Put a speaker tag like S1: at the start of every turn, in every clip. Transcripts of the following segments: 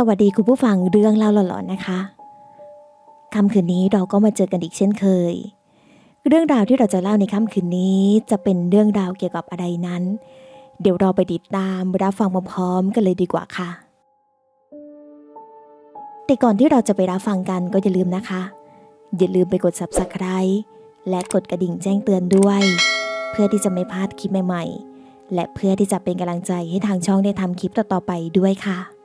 S1: สวัสดีคุณผู้ฟังเรื่องเล่าหลอนๆนะคะค่ำคืนนี้เราก็มาเจอกันอีกเช่นเคย เรื่องราวที่เราจะเล่าในค่ำคืนนี้จะเป็นเรื่องราวเกี่ยวกับอะไรนั้น เดี๋ยวเราไปติดตามรับฟังพร้อมๆกันเลยดีกว่าค่ะ แต่ก่อนที่เราจะไปรับฟังกันก็อย่าลืมนะคะ อย่าลืมไปกด subscribe และกดกระดิ่งแจ้งเตือนด้วย เพื่อที่จะไม่พลาดคลิปใหม่ๆ และเพื่อที่จะเป็นกำลังใจให้ทางช่องได้ทำคลิปต่อๆไปด้วยค่ะ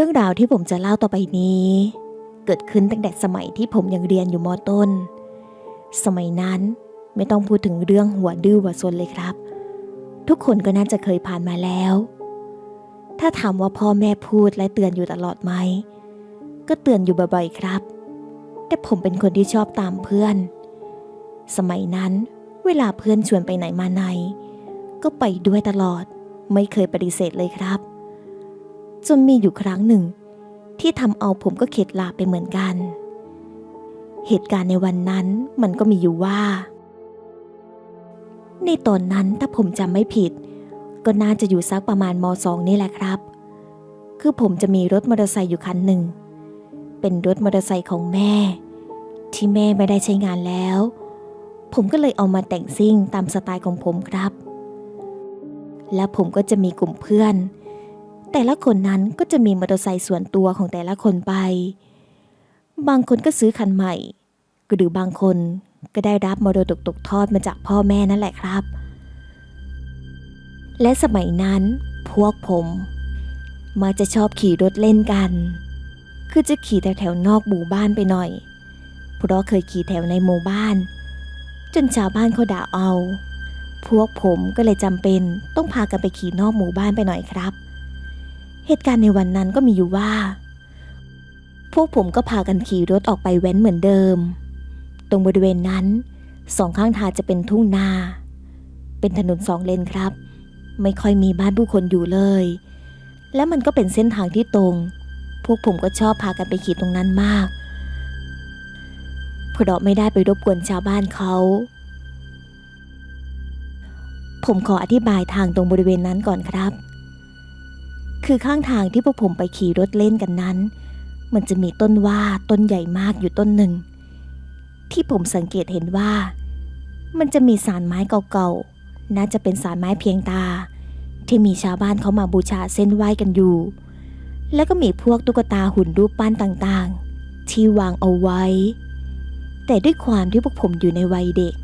S1: รื่องราวที่ผมจะเล่าต่อไปนี้ เกิดขึ้นตั้งแต่สมัยที่ผมยังเรียนอยู่มต้น สมัยนั้นไม่ต้องพูดถึงเรื่องหัวดื้อหัวซนเลยครับ ทุกคนก็น่าจะเคยผ่านมาแล้ว ถ้าถามว่าพ่อแม่พูดและเตือนอยู่ตลอดไหม ก็เตือนอยู่บ่อยๆครับ แต่ผมเป็นคนที่ชอบตามเพื่อน สมัยนั้นเวลาเพื่อนชวนไปไหนมาไหน ก็ไปด้วยตลอด ไม่เคยปฏิเสธเลยครับ จนมีอยู่ครั้งหนึ่ง ที่ทำเอาผมก็เข็ดหลาไปเหมือนกัน เหตุการณ์ในวันนั้นมันก็มีอยู่ว่า ในตอนนั้นถ้าผมจำไม่ผิด ก็น่าจะอยู่สักประมาณมสองนี่แหละครับ คือผมจะมีรถมอเตอร์ไซค์อยู่คันหนึ่ง เป็นรถมอเตอร์ไซค์ของแม่ ที่แม่ไม่ได้ใช้งานแล้ว ผมก็เลยเอามาแต่งซิ่งตามสไตล์ของผมครับ และผมก็จะมีกลุ่มเพื่อน แต่ละคนนั้นก็จะมีมอเตอร์ไซค์ส่วนตัวของแต่ละคนไป บางคนก็ซื้อคันใหม่ หรือบางคนก็ได้รับมรดกตกทอดมาจากพ่อแม่นั่นแหละครับ และสมัยนั้นพวกผมมักจะชอบขี่รถเล่นกัน คือจะขี่แถวๆนอกหมู่บ้านไปหน่อย เพราะเคยขี่แถวในหมู่บ้าน จนชาวบ้านเขาด่าเอา พวกผมก็เลยจำเป็นต้องพากันไปขี่นอกหมู่บ้านไปหน่อยครับ เหตุการณ์ในวันนั้นก็มีอยู่ว่า พวกผมก็พากันขี่รถออกไปแว้นเหมือนเดิม ตรงบริเวณนั้นสองข้างทางจะเป็นทุ่งนา เป็นถนนสองเลนครับ ไม่ค่อยมีบ้านผู้คนอยู่เลย และมันก็เป็นเส้นทางที่ตรง พวกผมก็ชอบพากันไปขี่ตรงนั้นมากเพราะไม่ได้ไปรบกวนชาวบ้านเขา ผมขออธิบายทางตรงบริเวณนั้นก่อนครับ คือข้างทางที่พวกผมไปขี่รถเล่นกันนั้น มันจะมีต้นว่าต้นใหญ่มากอยู่ต้นหนึ่ง ที่ผมสังเกตเห็นว่า มันจะมีสารไม้เก่าๆ น่าจะเป็นสารไม้เพียงตา ที่มีชาวบ้านเขามาบูชาเส้นไหว้กันอยู่ แล้วก็มีพวกตุ๊กตาหุ่นรูปปั้นต่างๆ ที่วางเอาไว้ แต่ด้วยความที่พวกผมอยู่ในวัยเด็ก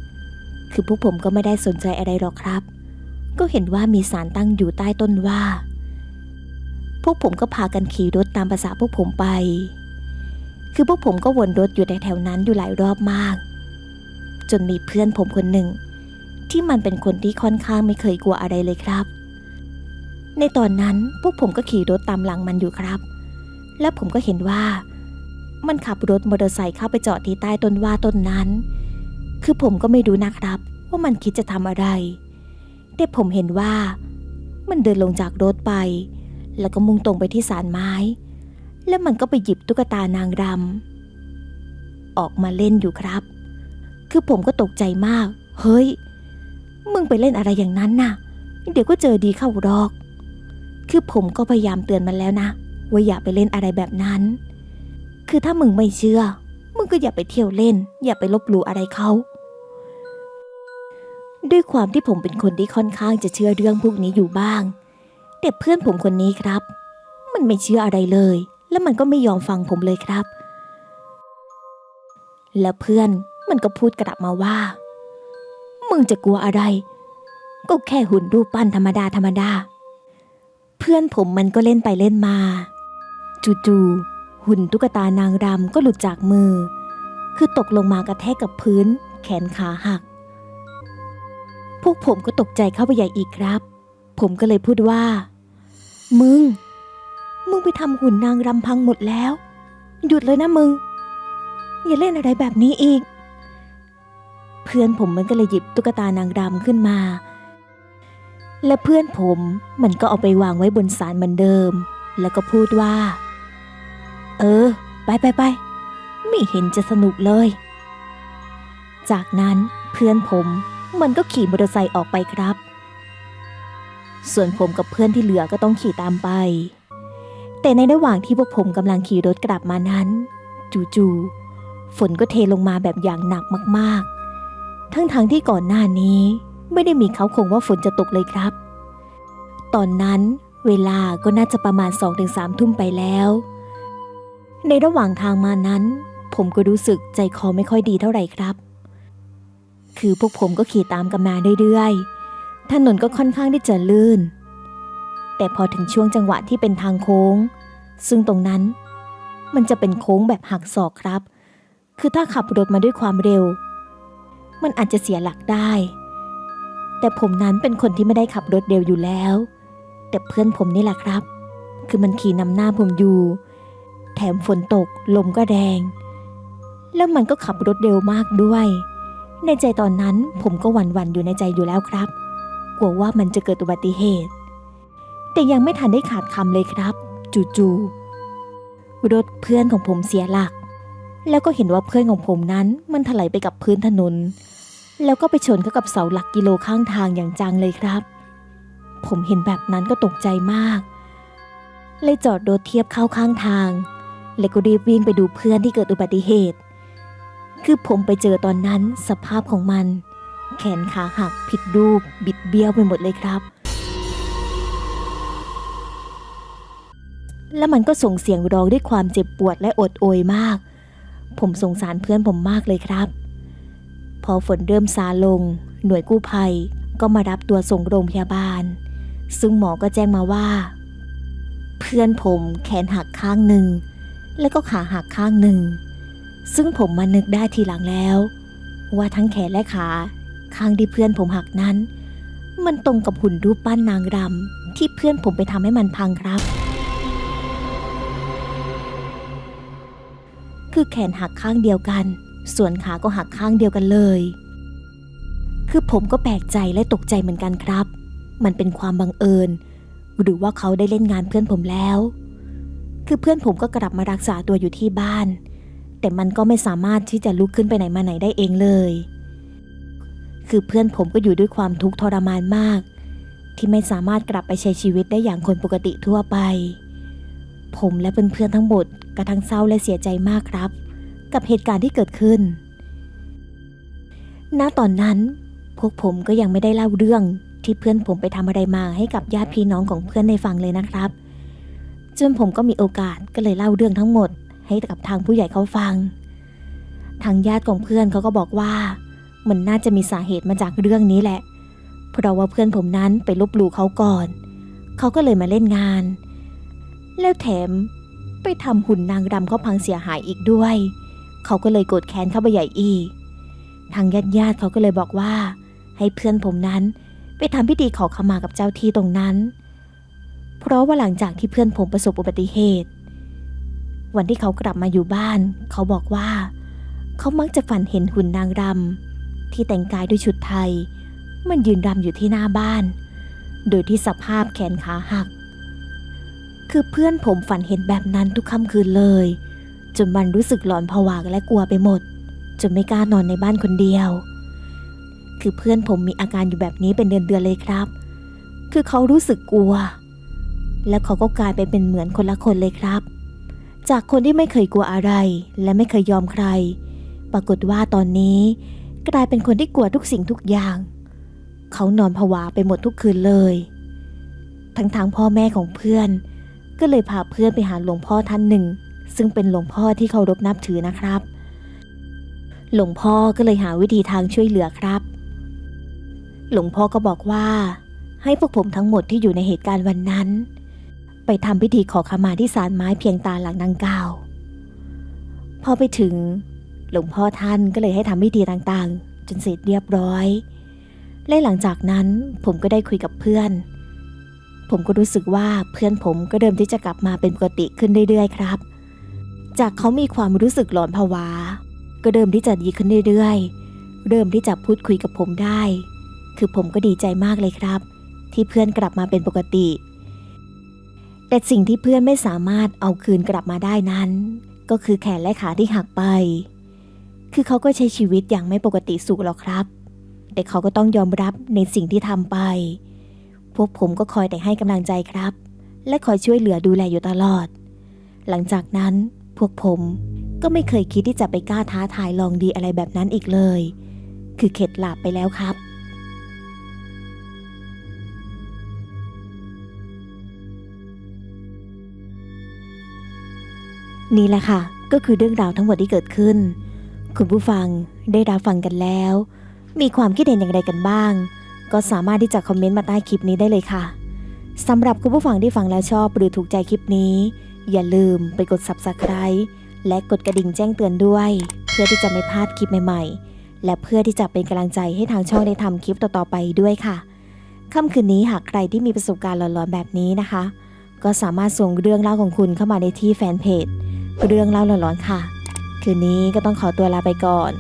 S1: คือพวกผมก็ไม่ได้สนใจอะไรหรอกครับ ก็เห็นว่ามีสารตั้งอยู่ใต้ต้นว่า พวกผมก็พากันขี่รถตามภาษาพวกผมไป คือพวกผมก็วนรถอยู่ในแถวนั้นอยู่หลายรอบมาก จนมีเพื่อนผมคนหนึ่ง ที่มันเป็นคนที่ค่อนข้างไม่เคยกลัวอะไรเลยครับ ในตอนนั้นพวกผมก็ขี่รถตามหลังมันอยู่ครับ และผมก็เห็นว่า มันขับรถมอเตอร์ไซค์เข้าไปจอดที่ใต้ต้นว่าต้นนั้น คือผมก็ไม่รู้นะครับ ว่ามันคิดจะทำอะไร แต่ผมเห็นว่า มันเดินลงจากรถไป แล้วก็มุ่งตรงไปที่ศาลไม้ แล้วมันก็ไปหยิบตุ๊กตานางรำออกมาเล่นอยู่ครับ คือผมก็ตกใจมาก เฮ้ย มึงไปเล่นอะไรอย่างนั้นน่ะ เดี๋ยวก็เจอดีเข้ารอก คือผมก็พยายามเตือนมันแล้วนะ ว่าอย่าไปเล่นอะไรแบบนั้น คือถ้ามึงไม่เชื่อ มึงก็อย่าไปเที่ยวเล่น อย่าไปลบหลู่อะไรเขาด้วยความที่ผมเป็นคนที่ค่อนข้างจะเชื่อเรื่องพวกนี้อยู่บ้าง แต่เพื่อนผมคนนี้ครับ มันไม่เชื่ออะไรเลย และมันก็ไม่ยอมฟังผมเลยครับ แล้วเพื่อนมันก็พูดกลับมาว่า มึงจะกลัวอะไร ก็แค่หุ่นรูปปั้นธรรมดาธรรมดา เพื่อนผมมันก็เล่นไปเล่นมา จู่ๆหุ่นตุ๊กตานางรำก็หลุดจากมือ คือตกลงมากระแทกกับพื้น แขนขาหัก พวกผมก็ตกใจเข้าไปใหญ่อีกครับ ผมก็เลยพูดว่า มึง มึงไปทำหุ่นนางรำพังหมดแล้ว หยุดเลยนะมึง อย่าเล่นอะไรแบบนี้อีก เพื่อนผมมันก็เลยหยิบตุ๊กตานางรำขึ้นมา และเพื่อนผมมันก็เอาไปวางไว้บนศาลเหมือนเดิม แล้วก็พูดว่า เออ ไปไปไป ไม่เห็นจะสนุกเลย จากนั้นเพื่อนผมมันก็ขี่มอเตอร์ไซค์ออกไปครับ ส่วนผมกับเพื่อนที่เหลือก็ต้องขี่ตามไป แต่ในระหว่างที่พวกผมกำลังขี่รถกลับมานั้น จู่ๆฝนก็เทลงมาแบบอย่างหนักมากๆ ทั้งๆทที่ก่อนหน้านี้ไม่ได้มีเขาคงว่าฝนจะตกเลยครับ ตอนนั้นเวลาก็น่าจะประมาณ2อถึงสทุ่มไปแล้ว ในระหว่างทางมานั้น ผมก็รู้สึกใจคอไม่ค่อยดีเท่าไหร่ครับ คือพวกผมก็ขี่ตามกันมาเรื่อยๆ ถนนก็ค่อนข้างที่จะลื่น แต่พอถึงช่วงจังหวะที่เป็นทางโค้ง ซึ่งตรงนั้น มันจะเป็นโค้งแบบหักศอกครับ คือถ้าขับรถมาด้วยความเร็ว มันอาจจะเสียหลักได้ แต่ผมนั้นเป็นคนที่ไม่ได้ขับรถเร็วอยู่แล้ว แต่เพื่อนผมนี่แหละครับ คือมันขี่นำหน้าผมอยู่ แถมฝนตกลมก็แรง แล้วมันก็ขับรถเร็วมากด้วย ในใจตอนนั้นผมก็หวั่นๆอยู่ในใจอยู่แล้วครับ กลัวว่ามันจะเกิดอุบัติเหตุ แต่ยังไม่ทันได้ขาดคำเลยครับ จู่ๆรถเพื่อนของผมเสียหลัก แล้วก็เห็นว่าเพื่อนของผมนั้นมันถลายไปกับพื้นถนน แล้วก็ไปชนเข้ากับเสาหลักกิโลข้างทางอย่างจังเลยครับ ผมเห็นแบบนั้นก็ตกใจมาก เลยจอดรถเทียบเข้าข้างทาง แล้วก็รีบวิ่งไปดูเพื่อนที่เกิดอุบัติเหตุ คือผมไปเจอตอนนั้นสภาพของมัน แขนขาหักผิดรูป บิดเบี้ยวไปหมดเลยครับ แล้วมันก็ส่งเสียงร้องด้วยความเจ็บปวดและอดโอยมาก ผมสงสารเพื่อนผมมากเลยครับ พอฝนเริ่มซาลง หน่วยกู้ภัยก็มารับตัวส่งโรงพยาบาล ซึ่งหมอก็แจ้งมาว่า เพื่อนผมแขนหักข้างหนึ่ง แล้วก็ขาหักข้างหนึ่งซึ่งผมมานึกได้ทีหลังแล้ว ว่าทั้งแขนและขา ข้างที่เพื่อนผมหักนั้น มันตรงกับหุ่นรูปปั้นนางรำที่เพื่อนผมไปทำให้มันพังครับ คือแขนหักข้างเดียวกัน ส่วนขาก็หักข้างเดียวกันเลย คือผมก็แปลกใจและตกใจเหมือนกันครับ มันเป็นความบังเอิญ หรือว่าเขาได้เล่นงานเพื่อนผมแล้ว คือเพื่อนผมก็กลับมารักษาตัวอยู่ที่บ้าน แต่มันก็ไม่สามารถที่จะลุกขึ้นไปไหนมาไหนได้เองเลย คือเพื่อนผมก็อยู่ด้วยความทุกข์ทรมานมาก ที่ไม่สามารถกลับไปใช้ชีวิตได้อย่างคนปกติทั่วไป ผมและเพื่อนๆทั้งหมดกระทั้งเศร้าและเสียใจมากครับ กับเหตุการณ์ที่เกิดขึ้น ณ ตอนนั้น พวกผมก็ยังไม่ได้เล่าเรื่องที่เพื่อนผมไปทำอะไรมาให้กับญาติพี่น้องของเพื่อนในฟังเลยนะครับ จนผมก็มีโอกาสก็เลยเล่าเรื่องทั้งหมด ให้กับทางผู้ใหญ่เขาฟัง ทางญาติของเพื่อนเขาก็บอกว่า มันน่าจะมีสาเหตุมาจากเรื่องนี้แหละ เพราะว่าเพื่อนผมนั้นไปลบหลู่เขาก่อน เขาก็เลยมาเล่นงาน แล้วแถมไปทำหุ่นนางรำเขาพังเสียหายอีกด้วย เขาก็เลยโกรธแค้นเข้าไปใหญ่อีก ทางญาติญาติๆเขาก็เลยบอกว่า ให้เพื่อนผมนั้นไปทำพิธีขอขมากับเจ้าที่ตรงนั้น เพราะว่าหลังจากที่เพื่อนผมประสบอุบัติเหตุ วันที่เขากลับมาอยู่บ้าน เขาบอกว่า เขามักจะฝันเห็นหุ่นนางรำ ที่แต่งกายด้วยชุดไทย มันยืนรำอยู่ที่หน้าบ้าน โดยที่สภาพแขนขาหัก คือเพื่อนผมฝันเห็นแบบนั้นทุกค่ำคืนเลย จนมันรู้สึกหลอนผวาและกลัวไปหมด จนไม่กล้านอนในบ้านคนเดียว คือเพื่อนผมมีอาการอยู่แบบนี้เป็นเดือนๆเลยครับ คือเขารู้สึกกลัว แล้วเขาก็กลายไปเป็นเหมือนคนละคนเลยครับ จากคนที่ไม่เคยกลัวอะไรและไม่เคยยอมใคร ปรากฏว่าตอนนี้ กลายเป็นคนที่กลัวทุกสิ่งทุกอย่าง เขานอนผวาไปหมดทุกคืนเลย ทั้งทางพ่อแม่ของเพื่อน ก็เลยพาเพื่อนไปหาหลวงพ่อท่านหนึ่ง ซึ่งเป็นหลวงพ่อที่เคารพนับถือนะครับ หลวงพ่อก็เลยหาวิธีทางช่วยเหลือครับ หลวงพ่อก็บอกว่า ให้พวกผมทั้งหมดที่อยู่ในเหตุการณ์วันนั้น ไปทำพิธีขอขมาที่ศาลไม้เพียงตาหลังดังกล่าวพอไปถึง หลวงพ่อท่านก็เลยให้ทำพิธีต่างๆ จนเสร็จเรียบร้อย และหลังจากนั้นผมก็ได้คุยกับเพื่อน ผมก็รู้สึกว่าเพื่อนผมก็เริ่มที่จะกลับมาเป็นปกติขึ้นเรื่อยๆ ครับ จากเขามีความรู้สึกหลอนผวา ก็เริ่มที่จะดีขึ้นเรื่อยๆ เริ่มที่จะพูดคุยกับผมได้ คือผมก็ดีใจมากเลยครับ ที่เพื่อนกลับมาเป็นปกติ แต่แต่สิ่งที่เพื่อนไม่สามารถเอาคืนกลับมาได้นั้น ก็คือแขนและขาที่หักไป คือเขาก็ใช้ชีวิตอย่างไม่ปกติสุขหรอกครับ แต่เขาก็ต้องยอมรับในสิ่งที่ทำไป พวกผมก็คอยแต่ให้กำลังใจครับ และคอยช่วยเหลือดูแลอยู่ตลอด หลังจากนั้นพวกผมก็ไม่เคยคิดที่จะไปกล้าท้าทายลองดีอะไรแบบนั้นอีกเลย คือเข็ดหลาบไปแล้วครับ นี่แหละค่ะ ก็คือเรื่องราวทั้งหมดที่เกิดขึ้น คุณผู้ฟังได้รับฟังกันแล้ว มีความคิดเห็นอย่างไรกันบ้าง ก็สามารถที่จะคอมเมนต์มาใต้คลิปนี้ได้เลยค่ะสำหรับคุณผู้ฟังที่ฟังแล้วชอบหรือถูกใจคลิปนี้ อย่าลืมไปกด subscribe และกดกระดิ่งแจ้งเตือนด้วย เพื่อที่จะไม่พลาดคลิปใหม่ ๆ และเพื่อที่จะเป็นกำลังใจให้ทางช่องได้ทำคลิปต่อๆไปด้วยค่ะค่ำคืนนี้หากใครที่มีประสบการณ์หลอนๆแบบนี้นะคะ ก็สามารถส่งเรื่องเล่าของคุณเข้ามาในที่แฟนเพจเรื่องเล่าหลอนๆค่ะ คืนนี้ก็ต้องขอตัวลาไปก่อน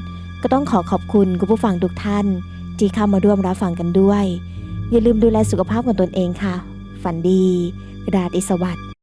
S1: ก็ต้องขอขอบคุณคุณผู้ฟังทุกท่าน ที่เข้ามาร่วมรับฟังกันด้วย อย่าลืมดูแลสุขภาพของตนเองค่ะ ฝันดี ราตรีสวัสดิ์